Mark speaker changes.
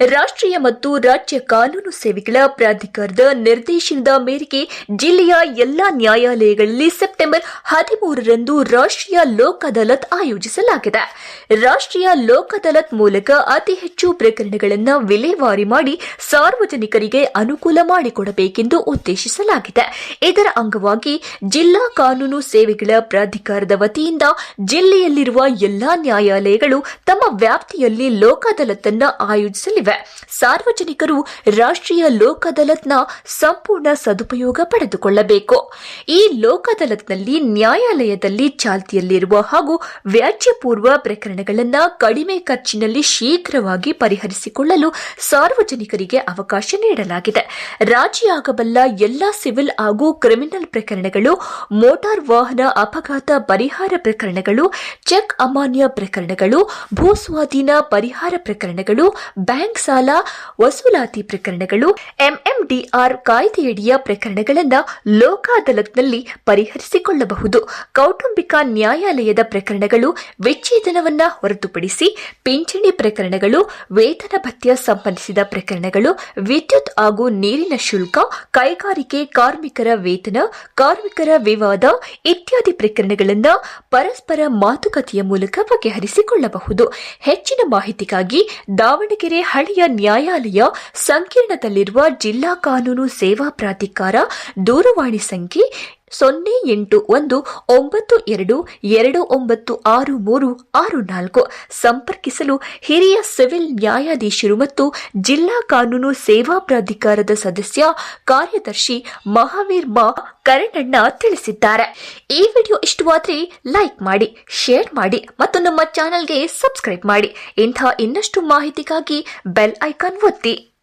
Speaker 1: ರಾಷ್ಟ್ರೀಯ ಮತ್ತು ರಾಜ್ಯ ಕಾನೂನು ಸೇವೆಗಳ ಪ್ರಾಧಿಕಾರದ ನಿರ್ದೇಶನದ ಮೇರೆಗೆ ಜಿಲ್ಲೆಯ ಎಲ್ಲಾ ನ್ಯಾಯಾಲಯಗಳಲ್ಲಿ ಸೆಪ್ಟೆಂಬರ್ ಹದಿಮೂರರಂದು ರಾಷ್ಟ್ರೀಯ ಲೋಕ್ ಅದಾಲತ್ ಆಯೋಜಿಸಲಾಗಿದೆ. ರಾಷ್ಟ್ರೀಯ ಲೋಕ ಅದಾಲತ್ ಮೂಲಕ ಅತಿ ಹೆಚ್ಚು ಪ್ರಕರಣಗಳನ್ನು ವಿಲೇವಾರಿ ಮಾಡಿ ಸಾರ್ವಜನಿಕರಿಗೆ ಅನುಕೂಲ ಮಾಡಿಕೊಡಬೇಕೆಂದು ಉದ್ದೇಶಿಸಲಾಗಿದೆ. ಇದರ ಅಂಗವಾಗಿ ಜಿಲ್ಲಾ ಕಾನೂನು ಸೇವೆಗಳ ಪ್ರಾಧಿಕಾರದ ವತಿಯಿಂದ ಜಿಲ್ಲೆಯಲ್ಲಿರುವ ಎಲ್ಲಾ ನ್ಯಾಯಾಲಯಗಳು ತಮ್ಮ ವ್ಯಾಪ್ತಿಯಲ್ಲಿ ಲೋಕ್ ಅದಾಲತ್ ಆಯೋಜಿಸಲಿವೆ ಸಾರ್ವಜನಿಕರು ರಾಷ್ಟ್ರೀಯ ಲೋಕದಲತ್ನ ಸಂಪೂರ್ಣ ಸದುಪಯೋಗ ಪಡೆದುಕೊಳ್ಳಬೇಕು. ಈ ಲೋಕದಲತ್ನಲ್ಲಿ ನ್ಯಾಯಾಲಯದಲ್ಲಿ ಚಾಲ್ತಿಯಲ್ಲಿರುವ ಹಾಗೂ ವ್ಯಾಜ್ಯಪೂರ್ವ ಪ್ರಕರಣಗಳನ್ನು ಕಡಿಮೆ ಖರ್ಚಿನಲ್ಲಿ ಶೀಘ್ರವಾಗಿ ಪರಿಹರಿಸಿಕೊಳ್ಳಲು ಸಾರ್ವಜನಿಕರಿಗೆ ಅವಕಾಶ ನೀಡಲಾಗಿದೆ. ರಾಜಿಯಾಗಬಲ್ಲ ಎಲ್ಲಾ ಸಿವಿಲ್ ಹಾಗೂ ಕ್ರಿಮಿನಲ್ ಪ್ರಕರಣಗಳು, ಮೋಟಾರ್ ವಾಹನ ಅಪಘಾತ ಪರಿಹಾರ ಪ್ರಕರಣಗಳು, ಚೆಕ್ ಅಮಾನ್ಯ ಪ್ರಕರಣಗಳು ಭೂಸ್ವಾಧೀನ ಪರಿಹಾರ ಪ್ರಕರಣಗಳು, ಬ್ಯಾಂಕ್ ಸಾಲ, ವಸೂಲಾತಿ ಪ್ರಕರಣಗಳು, ಎಂಎಂಡಿಆರ್ ಕಾಯ್ದೆಯಡಿಯ ಪ್ರಕರಣಗಳನ್ನು ಲೋಕಾದಾಲತ್ನಲ್ಲಿ ಪರಿಹರಿಸಿಕೊಳ್ಳಬಹುದು. ಕೌಟುಂಬಿಕ ನ್ಯಾಯಾಲಯದ ಪ್ರಕರಣಗಳು ವಿಚ್ಛೇದನವನ್ನ ಹೊರತುಪಡಿಸಿ ಪಿಂಚಣಿ ಪ್ರಕರಣಗಳು ವೇತನ ಭತ್ಯ ಸಂಬಂಧಿಸಿದ ಪ್ರಕರಣಗಳು, ವಿದ್ಯುತ್ ಹಾಗೂ ನೀರಿನ ಶುಲ್ಕ, ಕೈಗಾರಿಕೆ ಕಾರ್ಮಿಕರ ವೇತನ, ಕಾರ್ಮಿಕರ ವಿವಾದ ಇತ್ಯಾದಿ ಪ್ರಕರಣಗಳನ್ನು ಪರಸ್ಪರ ಮಾತುಕತೆಯ ಮೂಲಕ ಬಗೆಹರಿಸಿಕೊಳ್ಳಬಹುದು. ಹೆಚ್ಚಿನ ಮಾಹಿತಿಗಾಗಿ ದಾವಣಗೆರೆ ಹಳೆಯ ನ್ಯಾಯಾಲಯ ಸಂಕೀರ್ಣದಲ್ಲಿರುವ ಜಿಲ್ಲಾ ಕಾನೂನು ಸೇವಾ ಪ್ರಾಧಿಕಾರ ದೂರವಾಣಿ ಸಂಖ್ಯೆ ಸೊನ್ನೆ ಎಂಟು ಒಂದು ಒಂಬತ್ತು ಎರಡು ಎರಡು ಒಂಬತ್ತು ಆರು ಮೂರು ಆರು ನಾಲ್ಕು ಸಂಪರ್ಕಿಸಲು ಹಿರಿಯ ಸಿವಿಲ್ ನ್ಯಾಯಾಧೀಶರು ಮತ್ತು ಜಿಲ್ಲಾ ಕಾನೂನು ಸೇವಾ ಪ್ರಾಧಿಕಾರದ ಸದಸ್ಯ ಕಾರ್ಯದರ್ಶಿ ಮಹಾವೀರ್ ಮಾ ಕರಣಣ್ಣ ತಿಳಿಸಿದ್ದಾರೆ. ಈ ವಿಡಿಯೋ ಇಷ್ಟವಾದ್ರೆ ಲೈಕ್ ಮಾಡಿ, ಶೇರ್ ಮಾಡಿ ಮತ್ತು ನಮ್ಮ ಚಾನೆಲ್ಗೆ ಸಬ್ಸ್ಕ್ರೈಬ್ ಮಾಡಿ. ಇಂಥ ಇನ್ನಷ್ಟು ಮಾಹಿತಿಗಾಗಿ ಬೆಲ್ ಐಕಾನ್ ಒತ್ತಿ.